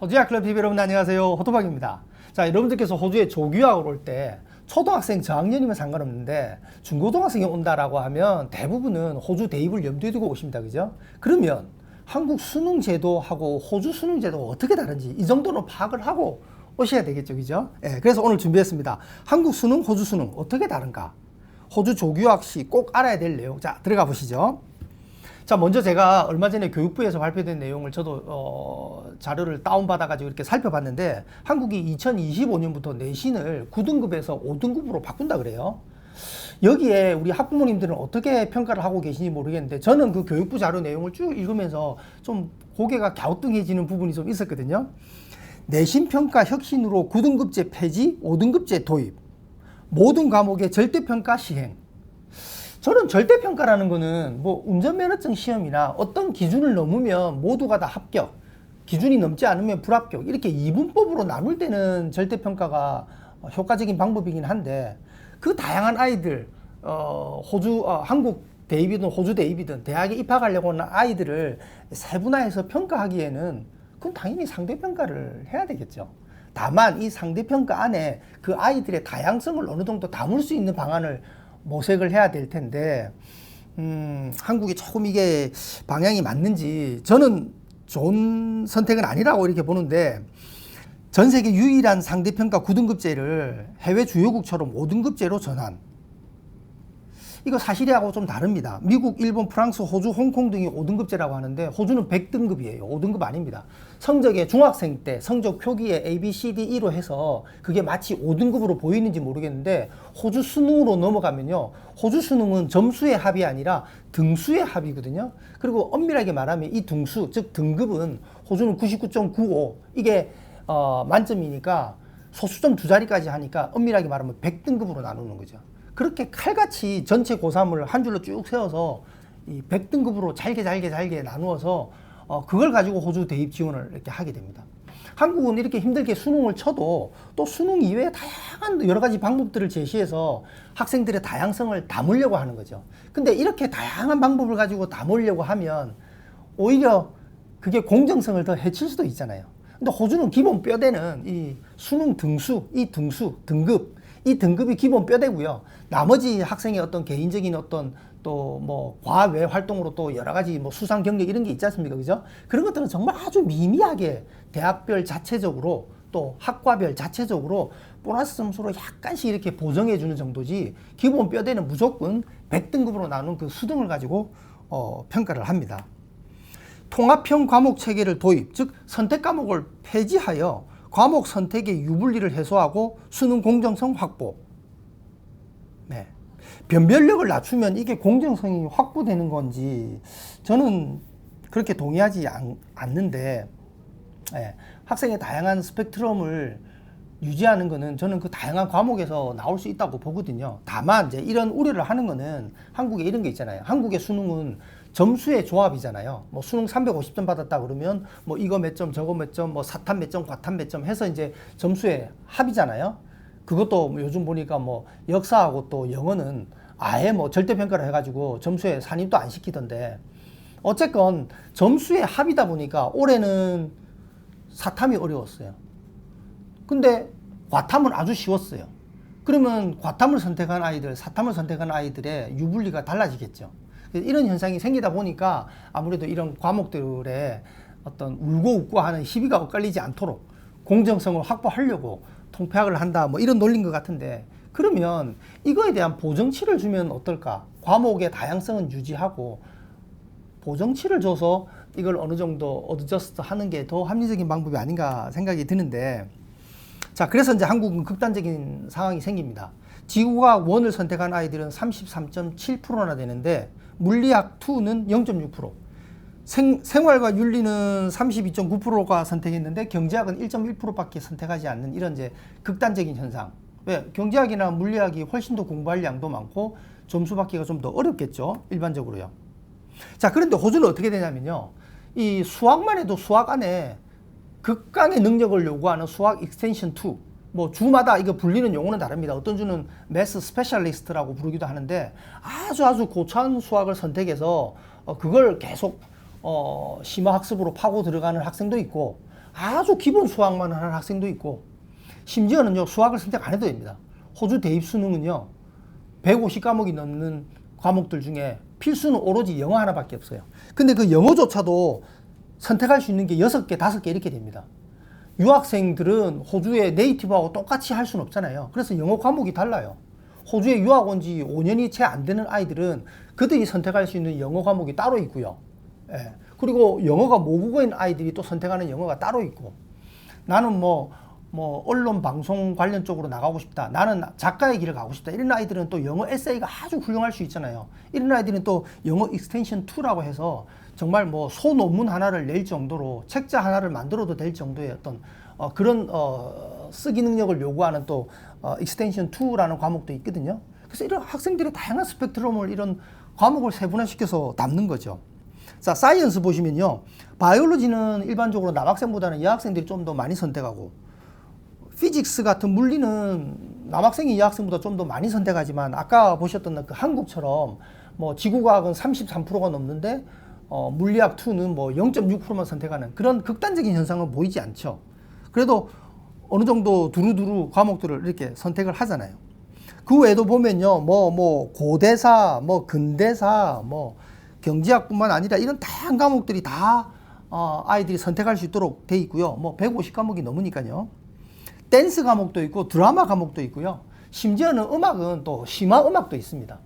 호주야 클럽 TV 여러분 안녕하세요. 호토박입니다. 자, 여러분들께서 호주에 조교학을 올 때 초등학생 저학년이면 상관없는데 중고등학생이 온다라고 하면 대부분은 호주 대입을 염두에 두고 오십니다. 그죠? 그러면 한국 수능 제도하고 호주 수능 제도가 어떻게 다른지 이 정도는 파악을 하고 오셔야 되겠죠. 그죠? 예, 그래서 오늘 준비했습니다. 한국 수능, 호주 수능 어떻게 다른가? 호주 조교학 시 꼭 알아야 될 내용. 자, 들어가 보시죠. 자, 먼저 제가 얼마 전에 교육부에서 발표된 내용을 저도 어, 자료를 다운받아가지고 이렇게 살펴봤는데 한국이 2025년부터 내신을 9등급에서 5등급으로 바꾼다 그래요. 여기에 우리 학부모님들은 어떻게 평가를 하고 계신지 모르겠는데 저는 그 교육부 자료 내용을 쭉 읽으면서 좀 고개가 갸우뚱해지는 부분이 좀 있었거든요. 내신 평가 혁신으로 9등급제 폐지, 5등급제 도입, 모든 과목의 절대평가 시행. 저는 절대평가라는 거는 뭐 운전면허증 시험이나 어떤 기준을 넘으면 모두가 다 합격, 기준이 넘지 않으면 불합격, 이렇게 이분법으로 나눌 때는 절대평가가 효과적인 방법이긴 한데 그 다양한 아이들, 어, 호주, 어, 한국 대입이든 호주 대입이든 대학에 입학하려고 하는 아이들을 세분화해서 평가하기에는 그럼 당연히 상대평가를 해야 되겠죠. 다만 이 상대평가 안에 그 아이들의 다양성을 어느 정도 담을 수 있는 방안을 모색을 해야 될 텐데, 음, 한국이 조금 이게 방향이 맞는지 저는 좋은 선택은 아니라고 이렇게 보는데, 전 세계 유일한 상대평가 9등급제를 해외 주요국처럼 5등급제로 전환. 이거 사실하고 좀 다릅니다. 미국, 일본, 프랑스, 호주, 홍콩 등이 5등급제라고 하는데 호주는 100등급이에요. 5등급 아닙니다. 성적에 중학생 때 성적 표기에 A, B, C, D, E로 해서 그게 마치 5등급으로 보이는지 모르겠는데 호주 수능으로 넘어가면요. 호주 수능은 점수의 합이 아니라 등수의 합이거든요. 그리고 엄밀하게 말하면 이 등수, 즉 등급은 호주는 99.95 이게 어, 만점이니까 소수점 두 자리까지 하니까 엄밀하게 말하면 100등급으로 나누는 거죠. 그렇게 칼같이 전체 고3을 한 줄로 쭉 세워서 이 100등급으로 잘게 잘게 잘게 나누어서 어, 그걸 가지고 호주 대입 지원을 이렇게 하게 됩니다. 한국은 이렇게 힘들게 수능을 쳐도 또 수능 이외에 다양한 여러 가지 방법들을 제시해서 학생들의 다양성을 담으려고 하는 거죠. 근데 이렇게 다양한 방법을 가지고 담으려고 하면 오히려 그게 공정성을 더 해칠 수도 있잖아요. 근데 호주는 기본 뼈대는 이 수능 등수, 이 등수, 등급, 이 등급이 기본 뼈대고요. 나머지 학생의 어떤 개인적인 어떤 또 뭐 과외 활동으로 또 여러 가지 뭐 수상 경력 이런 게 있지 않습니까? 그죠? 그런 것들은 정말 아주 미미하게 대학별 자체적으로 또 학과별 자체적으로 보너스 점수로 약간씩 이렇게 보정해 주는 정도지 기본 뼈대는 무조건 100등급으로 나눈 그 수등을 가지고 어, 평가를 합니다. 통합형 과목 체계를 도입, 즉 선택 과목을 폐지하여 과목 선택의 유불리를 해소하고 수능 공정성 확보. 네. 변별력을 낮추면 이게 공정성이 확보되는 건지 저는 그렇게 동의하지 않, 않는데 예, 학생의 다양한 스펙트럼을 유지하는 거는 저는 그 다양한 과목에서 나올 수 있다고 보거든요. 다만 이제 이런 우려를 하는 거는 한국에 이런 게 있잖아요. 한국의 수능은 점수의 조합이잖아요. 뭐 수능 350점 받았다 그러면 뭐 이거 몇 점, 저거 몇 점, 뭐 사탐 몇 점, 과탐 몇점 해서 이제 점수의 합이잖아요. 그것도 뭐 요즘 보니까 뭐 역사하고 또 영어는 아예 뭐 절대평가를 해가지고 점수에 산입도 안 시키던데 어쨌건 점수의 합이다 보니까 올해는 사탐이 어려웠어요. 근데 과탐은 아주 쉬웠어요. 그러면 과탐을 선택한 아이들, 사탐을 선택한 아이들의 유불리가 달라지겠죠. 이런 현상이 생기다 보니까 아무래도 이런 과목들의 어떤 울고 웃고 하는 시비가 엇갈리지 않도록 공정성을 확보하려고 통폐합을 한다 뭐 이런 논리인 것 같은데 그러면 이거에 대한 보정치를 주면 어떨까? 과목의 다양성은 유지하고 보정치를 줘서 이걸 어느 정도 어드저스트 하는 게 더 합리적인 방법이 아닌가 생각이 드는데 자 그래서 이제 한국은 극단적인 상황이 생깁니다. 지구과학 원을 선택한 아이들은 33.7%나 되는데 물리학 2는 0.6%. 생, 생활과 윤리는 32.9%가 선택했는데 경제학은 1.1%밖에 선택하지 않는 이런 이제 극단적인 현상. 왜? 경제학이나 물리학이 훨씬 더 공부할 양도 많고 점수 받기가 좀 더 어렵겠죠. 일반적으로요. 자, 그런데 호주는 어떻게 되냐면요. 이 수학만 해도 수학 안에 극강의 능력을 요구하는 수학 익스텐션 2. 뭐 주마다 이거 불리는 용어는 다릅니다. 어떤 주는 매스 스페셜리스트라고 부르기도 하는데 아주 아주 고차원 수학을 선택해서 어 그걸 계속 어 심화 학습으로 파고 들어가는 학생도 있고 아주 기본 수학만 하는 학생도 있고 심지어는요 수학을 선택 안 해도 됩니다. 호주 대입 수능은요 150 과목이 넘는 과목들 중에 필수는 오로지 영어 하나밖에 없어요. 근데 그 영어조차도 선택할 수 있는 게 6개, 5개 이렇게 됩니다. 유학생들은 호주의 네이티브하고 똑같이 할 수는 없잖아요. 그래서 영어 과목이 달라요. 호주에 유학 온 지 5년이 채 안 되는 아이들은 그들이 선택할 수 있는 영어 과목이 따로 있고요. 예. 그리고 영어가 모국어인 아이들이 또 선택하는 영어가 따로 있고 나는 뭐, 뭐, 언론 방송 관련 쪽으로 나가고 싶다. 나는 작가의 길을 가고 싶다. 이런 아이들은 또 영어 에세이가 아주 훌륭할 수 있잖아요. 이런 아이들은 또 영어 익스텐션 2라고 해서 정말 뭐 소논문 하나를 낼 정도로 책자 하나를 만들어도 될 정도의 어떤 어, 그런 어, 쓰기 능력을 요구하는 또 어, 익스텐션 2라는 과목도 있거든요. 그래서 이런 학생들의 다양한 스펙트럼을 이런 과목을 세분화시켜서 담는 거죠. 자, 사이언스 보시면요. 바이올로지는 일반적으로 남학생보다는 여학생들이 좀 더 많이 선택하고 피직스 같은 물리는 남학생이 여학생보다 좀 더 많이 선택하지만 아까 보셨던 그 한국처럼 뭐 지구과학은 33%가 넘는데 어, 물리학 2는 뭐 0.6%만 선택하는 그런 극단적인 현상은 보이지 않죠. 그래도 어느 정도 두루두루 과목들을 이렇게 선택을 하잖아요. 그 외에도 보면요, 뭐, 뭐, 고대사, 뭐, 근대사, 뭐, 경제학뿐만 아니라 이런 다양한 과목들이 다 어, 아이들이 선택할 수 있도록 돼 있고요. 뭐, 150과목이 넘으니까요. 댄스 과목도 있고, 드라마 과목도 있고요. 심지어는 음악은 또 심화 음악도 있습니다.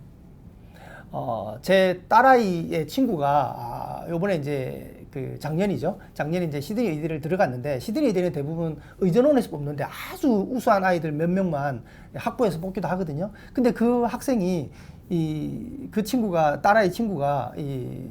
어, 제 딸아이의 친구가 아, 요번에 이제 그 작년이죠. 작년에 이제 시드니 의대를 들어갔는데 시드니 의대는 대부분 의전원에서 뽑는데 아주 우수한 아이들 몇 명만 학부에서 뽑기도 하거든요. 근데 그 학생이 이 그 친구가 딸아이 친구가 이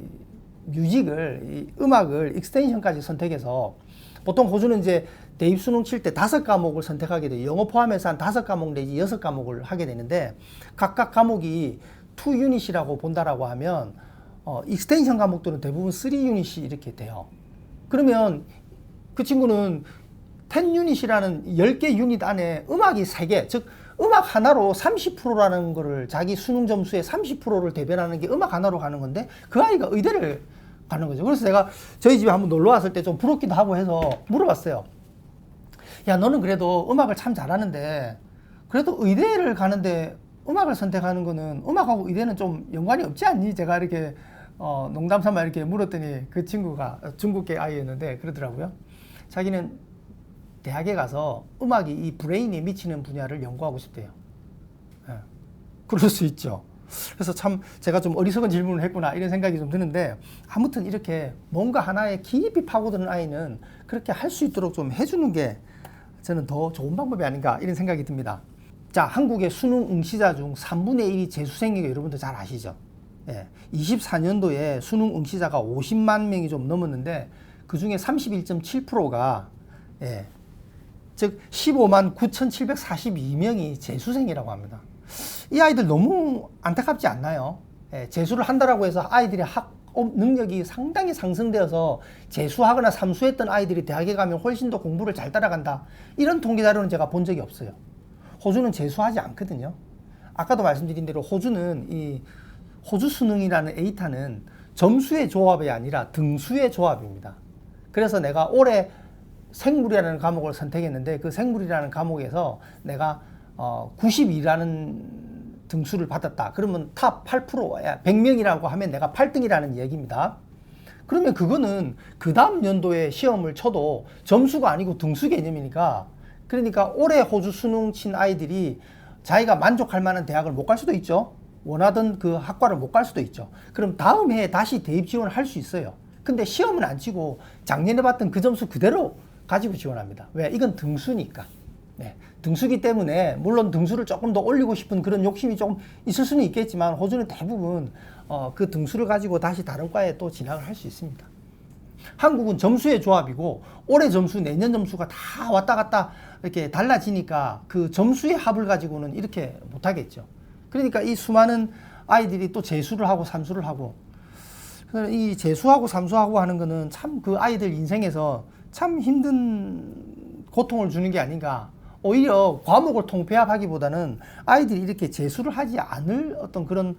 뮤직을 이 음악을 익스텐션까지 선택해서 보통 호주는 이제 대입 수능 칠 때 다섯 과목을 선택하게 돼요. 영어 포함해서 한 다섯 과목 내지 여섯 과목을 하게 되는데 각각 과목이 2 유닛이라고 본다라고 하면 어, 익스텐션 과목들은 대부분 3 유닛이 이렇게 돼요. 그러면 그 친구는 10 유닛이라는 10개 유닛 안에 음악이 3개, 즉 음악 하나로 30%라는 거를 자기 수능 점수의 30%를 대변하는 게 음악 하나로 가는 건데 그 아이가 의대를 가는 거죠. 그래서 제가 저희 집에 한번 놀러 왔을 때 좀 부럽기도 하고 해서 물어봤어요. 야, 너는 그래도 음악을 참 잘하는데 그래도 의대를 가는데 음악을 선택하는 거는 음악하고 의대는 좀 연관이 없지 않니? 제가 이렇게 어, 농담 삼아 이렇게 물었더니 그 친구가 중국계 아이였는데 그러더라고요. 자기는 대학에 가서 음악이 이 브레인에 미치는 분야를 연구하고 싶대요. 예. 그럴 수 있죠. 그래서 참 제가 좀 어리석은 질문을 했구나 이런 생각이 좀 드는데 아무튼 이렇게 뭔가 하나에 깊이 파고드는 아이는 그렇게 할 수 있도록 좀 해주는 게 저는 더 좋은 방법이 아닌가 이런 생각이 듭니다. 자, 한국의 수능 응시자 중 3분의 1이 재수생이고 여러분들 잘 아시죠? 예, 24년도에 수능 응시자가 50만 명이 좀 넘었는데 그 중에 31.7%가 예, 즉 15만 9,742명이 재수생이라고 합니다. 이 아이들 너무 안타깝지 않나요? 예, 재수를 한다라고 해서 아이들의 학 능력이 상당히 상승되어서 재수하거나 삼수했던 아이들이 대학에 가면 훨씬 더 공부를 잘 따라간다. 이런 통계 자료는 제가 본 적이 없어요. 호주는 재수하지 않거든요. 아까도 말씀드린 대로 호주는 이 호주 수능이라는 에이타는 점수의 조합이 아니라 등수의 조합입니다. 그래서 내가 올해 생물이라는 과목을 선택했는데 그 생물이라는 과목에서 내가 어 92라는 등수를 받았다. 그러면 탑 8%야 100명이라고 하면 내가 8등이라는 얘기입니다. 그러면 그거는 그 다음 연도에 시험을 쳐도 점수가 아니고 등수 개념이니까 그러니까 올해 호주 수능 친 아이들이 자기가 만족할 만한 대학을 못 갈 수도 있죠. 원하던 그 학과를 못 갈 수도 있죠. 그럼 다음 해에 다시 대입 지원을 할 수 있어요. 근데 시험은 안 치고 작년에 봤던 그 점수 그대로 가지고 지원합니다. 왜? 이건 등수니까. 네. 등수기 때문에 물론 등수를 조금 더 올리고 싶은 그런 욕심이 조금 있을 수는 있겠지만 호주는 대부분 어, 그 등수를 가지고 다시 다른 과에 또 진학을 할 수 있습니다. 한국은 점수의 조합이고 올해 점수, 내년 점수가 다 왔다 갔다 이렇게 달라지니까 그 점수의 합을 가지고는 이렇게 못하겠죠. 그러니까 이 수많은 아이들이 또 재수를 하고 삼수를 하고 이 재수하고 삼수하고 하는 거는 참 그 아이들 인생에서 참 힘든 고통을 주는 게 아닌가. 오히려 과목을 통폐합하기보다는 아이들이 이렇게 재수를 하지 않을 어떤 그런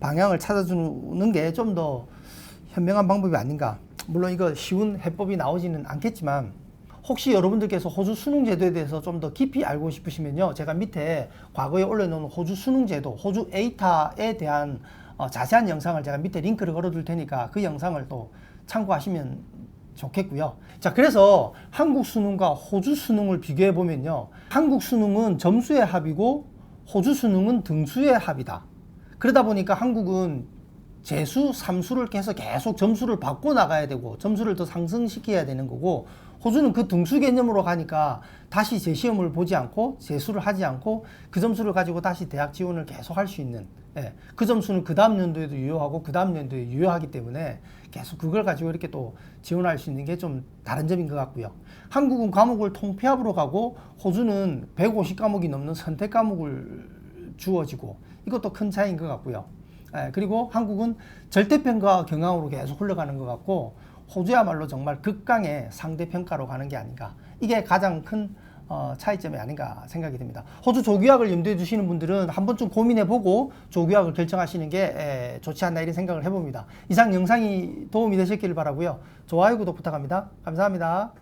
방향을 찾아주는 게 좀 더 현명한 방법이 아닌가. 물론 이거 쉬운 해법이 나오지는 않겠지만 혹시 여러분들께서 호주 수능 제도에 대해서 좀 더 깊이 알고 싶으시면요. 제가 밑에 과거에 올려놓은 호주 수능 제도, 호주 에이타에 대한 어, 자세한 영상을 제가 밑에 링크를 걸어둘 테니까 그 영상을 또 참고하시면 좋겠고요. 자, 그래서 한국 수능과 호주 수능을 비교해 보면요. 한국 수능은 점수의 합이고 호주 수능은 등수의 합이다. 그러다 보니까 한국은 재수, 삼수를 계속 계속 점수를 받고 나가야 되고 점수를 더 상승시켜야 되는 거고 호주는 그 등수 개념으로 가니까 다시 재시험을 보지 않고 재수를 하지 않고 그 점수를 가지고 다시 대학 지원을 계속 할 수 있는 예, 그 점수는 그 다음 연도에도 유효하고 그 다음 연도에 유효하기 때문에 계속 그걸 가지고 이렇게 또 지원할 수 있는 게 좀 다른 점인 것 같고요. 한국은 과목을 통폐합으로 가고 호주는 150 과목이 넘는 선택 과목을 주어지고 이것도 큰 차이인 것 같고요. 예, 그리고 한국은 절대평가 경향으로 계속 흘러가는 것 같고 호주야말로 정말 극강의 상대평가로 가는 게 아닌가. 이게 가장 큰 어, 차이점이 아닌가 생각이 듭니다. 호주 조규학을 염두에 두시는 분들은 한 번쯤 고민해보고 조규학을 결정하시는 게 에, 좋지 않나 이런 생각을 해봅니다. 이상 영상이 도움이 되셨기를 바라고요. 좋아요, 구독 부탁합니다. 감사합니다.